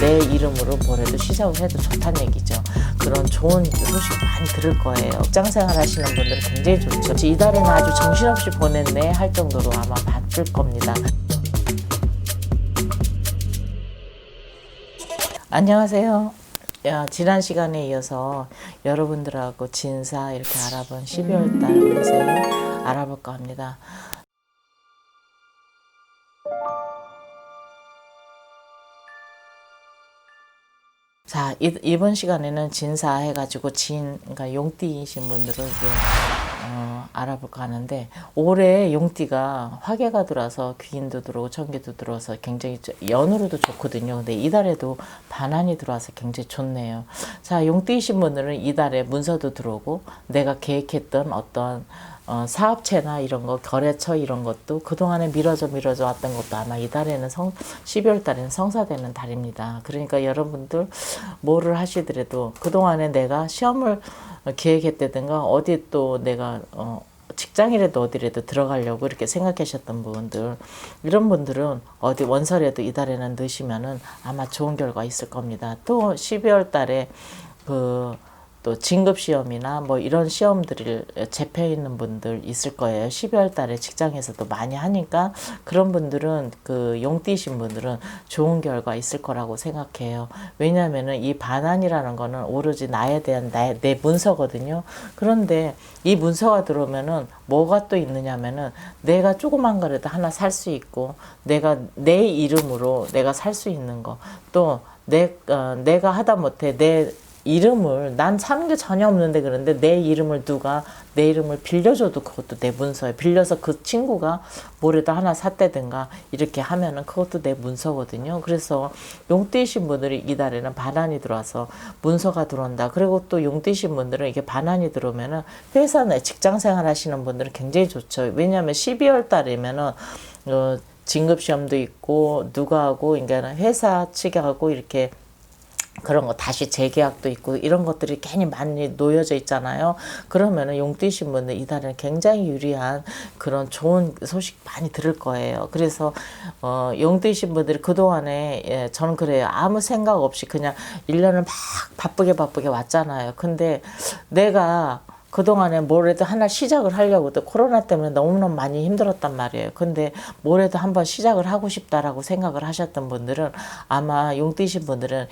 내 이름으로 뭐래도 시작을 해도 좋다는 얘기죠. 그런 좋은 소식 많이 들을 거예요. 직장 생활 하시는 분들은 굉장히 좋죠. 이달에는 아주 정신없이 보냈네 할 정도로 아마 바쁠 겁니다. 안녕하세요. 야, 지난 시간에 이어서 여러분들하고 진사 이렇게 알아본 12월 달 운세를 알아볼까 합니다. 자, 이, 이번 시간에는 진사 해가지고 진, 그러니까 용띠이신 분들을 이제, 어, 알아볼까 하는데, 올해 용띠가 화개가 들어와서 귀인도 들어오고 천기도 들어와서 굉장히 저- 연으로도 좋거든요. 근데 이달에도 반환이 들어와서 굉장히 좋네요. 자, 용띠이신 분들은 이달에 문서도 들어오고, 내가 계획했던 어떤 어, 사업체나 이런 거, 거래처 이런 것도 그동안에 미뤄져 미뤄져 왔던 것도 아마 이달에는 성, 12월 달에는 성사되는 달입니다. 그러니까 여러분들 뭐를 하시더라도 그동안에 내가 시험을 계획했다든가 어디 또 내가 어, 직장이라도 어디라도 들어가려고 이렇게 생각하셨던 분들 이런 분들은 어디 원서라도 이달에는 넣으시면은 아마 좋은 결과 있을 겁니다. 또 12월 달에 그 또 진급 시험이나 뭐 이런 시험들을 잡혀 있는 분들 있을 거예요. 12월 달에 직장에서도 많이 하니까 그런 분들은 그 용띠신 분들은 좋은 결과 있을 거라고 생각해요. 왜냐하면은 이 반환이라는 거는 오로지 나에 대한 나의 내 문서거든요. 그런데 이 문서가 들어오면은 뭐가 또 있느냐면은 내가 조그만 거라도 하나 살 수 있고 내가 내 이름으로 내가 살 수 있는 거 또 내, 어, 내가 하다 못해 내 이름을 난 사는 게 전혀 없는데 그런데 내 이름을 누가 내 이름을 빌려줘도 그것도 내 문서에 빌려서 그 친구가 뭐라도 하나 샀다든가 이렇게 하면은 그것도 내 문서거든요. 그래서 용띠신 분들이 이달에는 반환이 들어와서 문서가 들어온다. 그리고 또 용띠신 분들은 이게 반환이 들어오면은 회사 내 직장 생활 하시는 분들은 굉장히 좋죠. 왜냐하면 12월 달이면은 어, 진급 시험도 있고 누가 하고 그러니까 회사 측하고 이렇게 그런 거 다시 재계약도 있고 이런 것들이 괜히 많이 놓여져 있잖아요. 그러면은 용띠신 분들 이달에는 굉장히 유리한 그런 좋은 소식 많이 들을 거예요. 그래서 어 용띠신 분들이 그동안에 예, 저는 그래요. 아무 생각 없이 그냥 일년을막 바쁘게 바쁘게 왔잖아요. 근데 내가 그동안에 뭐라도 하나 시작을 하려고 또 코로나 때문에 너무너무 많이 힘들었단 말이에요. 근데 뭐라도 한번 시작을 하고 싶다라고 생각을 하셨던 분들은 아마 용띠신 분들은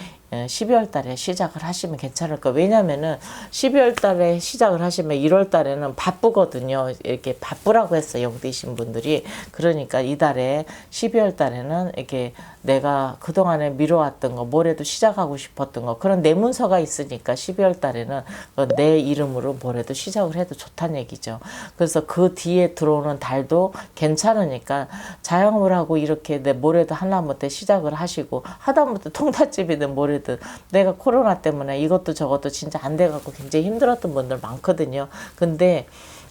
12월 달에 시작을 하시면 괜찮을 거예요. 왜냐면은 12월 달에 시작을 하시면 1월 달에는 바쁘거든요. 이렇게 바쁘라고 했어요. 용띠신 분들이. 그러니까 이달에 12월 달에는 이렇게 내가 그동안에 미뤄왔던 거, 뭐라도 시작하고 싶었던 거, 그런 내 문서가 있으니까 12월 달에는 어, 내 이름으로 뭐라도 시작을 해도 좋다는 얘기죠. 그래서 그 뒤에 들어오는 달도 괜찮으니까 자영업을 하고 이렇게 내 뭐라도 하다못해 시작을 하시고 하다못해 통닭집이든 뭐 라든 내가 코로나 때문에 이것도 저것도 진짜 안 돼갖고 굉장히 힘들었던 분들 많거든요. 근데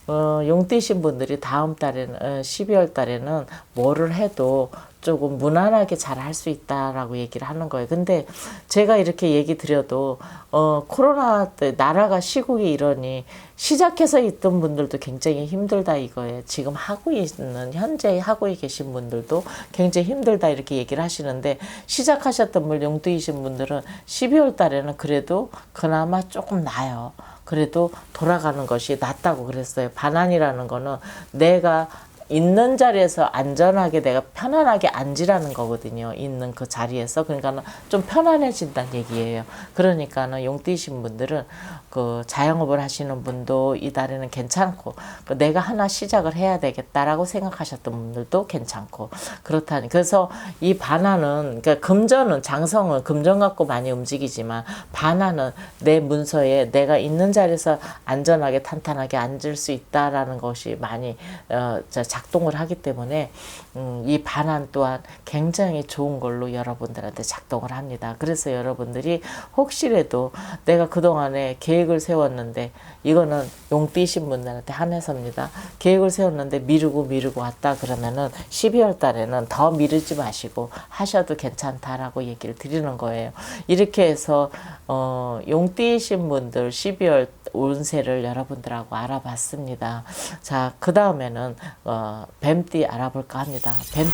어, 용띠신 분들이 다음 달에는 어, 12월 달에는 뭐를 해도 조금 무난하게 잘 할 수 있다라고 얘기를 하는 거예요. 근데 제가 이렇게 얘기 드려도 어 코로나 때 나라가 시국이 이러니 시작해서 있던 분들도 굉장히 힘들다 이거예요. 지금 하고 있는 현재 하고 계신 분들도 굉장히 힘들다 이렇게 얘기를 하시는데 시작하셨던 분 용두이신 분들은 12월 달에는 그래도 그나마 조금 나아요. 그래도 돌아가는 것이 낫다고 그랬어요. 반환이라는 거는 내가 있는 자리에서 안전하게 내가 편안하게 앉으라는 거거든요. 있는 그 자리에서. 그러니까 좀 편안해진다는 얘기예요. 그러니까는 용띠신 분들은 그 자영업을 하시는 분도 이달에는 괜찮고 그 내가 하나 시작을 해야 되겠다라고 생각하셨던 분들도 괜찮고 그렇다니. 그래서 이 반환은 그러니까 금전은 장성은 금전 갖고 많이 움직이지만 반환은 내 문서에 내가 있는 자리에서 안전하게 탄탄하게 앉을 수 있다라는 것이 많이 어, 자, 작동을 하기 때문에 음, 이 반환 또한 굉장히 좋은 걸로 여러분들한테 작동을 합니다. 그래서 여러분들이 혹시라도 내가 그동안에 계획을 세웠는데 이거는 용띠신 분들한테 한해서입니다. 계획을 세웠는데 미루고 미루고 왔다 그러면은 12월 달에는 더 미루지 마시고 하셔도 괜찮다라고 얘기를 드리는 거예요. 이렇게 해서 어, 용띠신 분들 12월 운세를 여러분들하고 알아봤습니다. 자, 그 다음에는 어, 뱀띠 알아볼까 합니다. 뱀띠,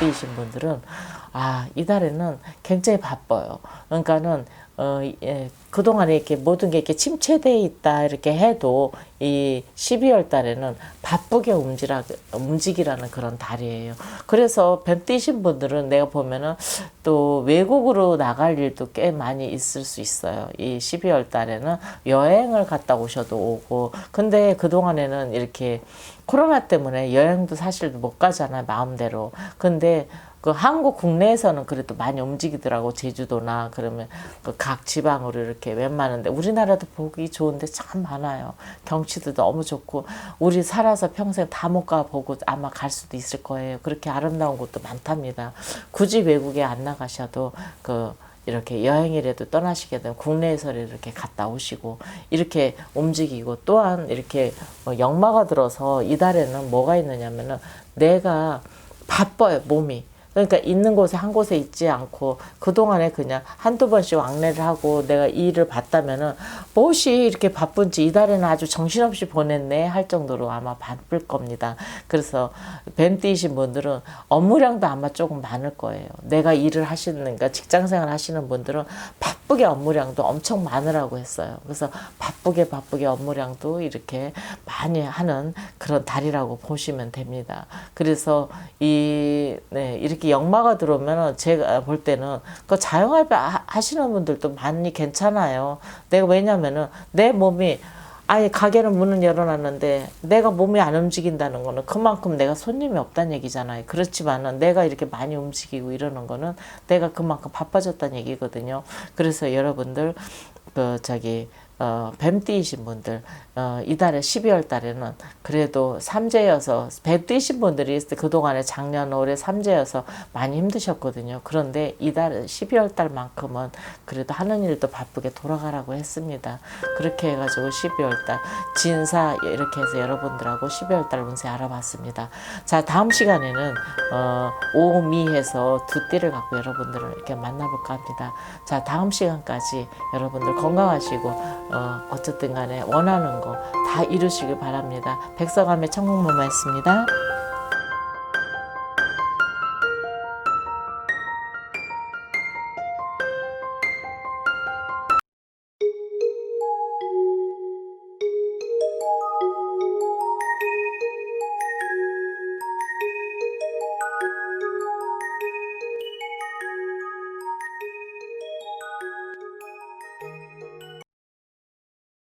뱀띠이신 분들은 아 이달에는 굉장히 바빠요. 그러니까는 어, 예, 그동안에 이렇게 모든 게 이렇게 침체돼 있다 이렇게 해도 이 12월 달에는 바쁘게 움직이라, 움직이라는 그런 달이에요. 그래서 뱀 띠신 분들은 내가 보면은 또 외국으로 나갈 일도 꽤 많이 있을 수 있어요. 이 12월 달에는 여행을 갔다 오셔도 오고 근데 그동안에는 이렇게 코로나 때문에 여행도 사실 못 가잖아요. 마음대로. 근데 그 한국 국내에서는 그래도 많이 움직이더라고 제주도나 그러면 그 각 지방으로 이렇게 웬만한데. 우리나라도 보기 좋은데 참 많아요. 경치도 너무 좋고. 우리 살아서 평생 다 못 가보고 아마 갈 수도 있을 거예요. 그렇게 아름다운 곳도 많답니다. 굳이 외국에 안 나가셔도 그 이렇게 여행이라도 떠나시게 되면 국내에서 이렇게 갔다 오시고 이렇게 움직이고 또한 이렇게 어, 역마가 들어서 이달에는 뭐가 있느냐면은 내가 바빠요 몸이 그러니까 있는 곳에 한 곳에 있지 않고 그동안에 그냥 한두 번씩 왕래를 하고 내가 이 일을 봤다면은 무엇이 이렇게 바쁜지 이달에는 아주 정신없이 보냈네 할 정도로 아마 바쁠 겁니다. 그래서 뱀 띠이신 분들은 업무량도 아마 조금 많을 거예요. 내가 일을 하시는, 그러니까 직장 생활 하시는 분들은 바쁘게 업무량도 엄청 많으라고 했어요. 그래서 바쁘게 바쁘게 업무량도 이렇게 많이 하는 그런 달이라고 보시면 됩니다. 그래서 이, 네, 이렇게 역마가 들어오면은 제가 볼 때는 그 자영업 하- 하시는 분들도 많이 괜찮아요. 내가 왜냐면은 내 몸이 아예 가게는 문을 열어놨는데 내가 몸이 안 움직인다는 거는 그만큼 내가 손님이 없다는 얘기잖아요. 그렇지만은 내가 이렇게 많이 움직이고 이러는 거는 내가 그만큼 바빠졌다는 얘기거든요. 그래서 여러분들 그 저기 어, 뱀띠이신 분들 어, 이달에 12월 달에는 그래도 삼재여서 뱀띠이신 분들이 그동안에 작년 올해 삼재여서 많이 힘드셨거든요. 그런데 이달 12월 달만큼은 그래도 하는 일도 바쁘게 돌아가라고 했습니다. 그렇게 해가지고 12월 달 진사 이렇게 해서 여러분들하고 12월 달 운세 알아봤습니다. 자 다음 시간에는 어, 오미해서 두 띠를 갖고 여러분들을 이렇게 만나볼까 합니다. 자 다음 시간까지 여러분들 건강하시고 어, 어쨌든 간에 원하는 거 다 이루시길 바랍니다. 백서감의 청국모마였습니다.